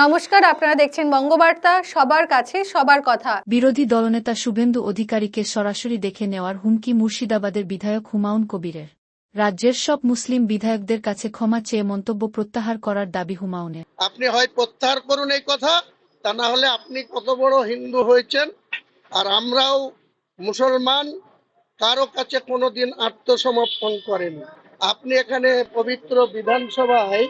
নমস্কার আপনারা দেখছেন বঙ্গবার্তা সবার কাছে সবার কথা। বিরোধী দলনেতা শুভেন্দু অধিকারীকে সরাসরি দেখে নেওয়ার হুমকি মুর্শিদাবাদের বিধায়ক হুমায়ুন কবিরের। রাজ্যের সব মুসলিম বিধায়কদের কাছে ক্ষমা চেয়ে মন্তব্য প্রত্যাহার করার দাবি হুমায়ুনের। আপনি হয় প্রত্যাহার করুন এই কথা তা না হলে আপনি কত বড় হিন্দু হয়েছেন আর আমরাও মুসলমান কারও কাছে কোনোদিন আত্মসমর্পণ করেনি। আপনি এখানে পবিত্র বিধানসভায়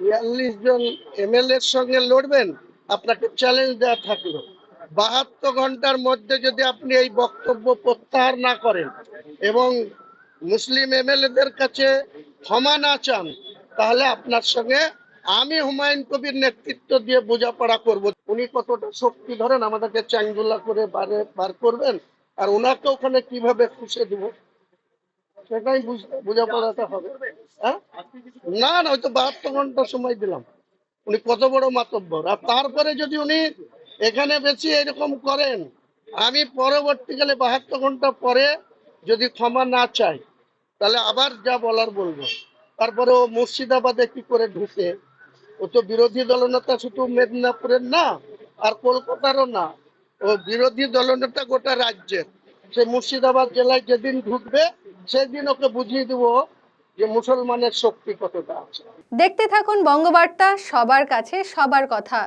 বিয়াল্লিশ জন এমএলএ এর সঙ্গে লড়বেন, আপনাকে চ্যালেঞ্জ দেওয়া থাকল। বাহাত্তর ঘণ্টার মধ্যে যদি আপনি এই বক্তব্য প্রত্যাহার না করেন এবং মুসলিম এমএলএদের কাছে ক্ষমা না চান, তাহলে আপনার সঙ্গে আমি হুমায়ুন কবির নেতৃত্ব দিয়ে বোঝাপড়া করব। উনি কতটা শক্তি ধরেন আমাদেরকে চ্যাংদুলা করে বার করবেন, আর ওনাকে ওখানে কীভাবে খুশে দিব? সেটাই বুঝ- বোঝাপড়াটা হবে। হ্যাঁ? না না হয়তো বাহাত্তর ঘণ্টা সময় দিলাম। উনি কত বড় মাতব্বর। আর তারপরে যদি উনি এখানে বেশি এরকম করেন, আমি পরবর্তীকালে বাহাত্তর ঘণ্টা পরে যদি ক্ষমা না চাই, তাহলে আবার যা বলার বলব। তারপরে ও মুর্শিদাবাদে কি করে ঢুকে? ও তো বিরোধী দলনেতা শুধু মেদিনীপুরের না, আর কলকাতারও না। ও বিরোধী দলনেতা গোটা রাজ্যের। যে মুর্শিদাবাদ জেলায় যেদিন ঢুকবে, সেদিন ওকে বুঝিয়ে দেব যে মুসলমানের শক্তি কতটা আছে। দেখতে থাকুন বঙ্গবার্তা, সবার কাছে সবার কথা।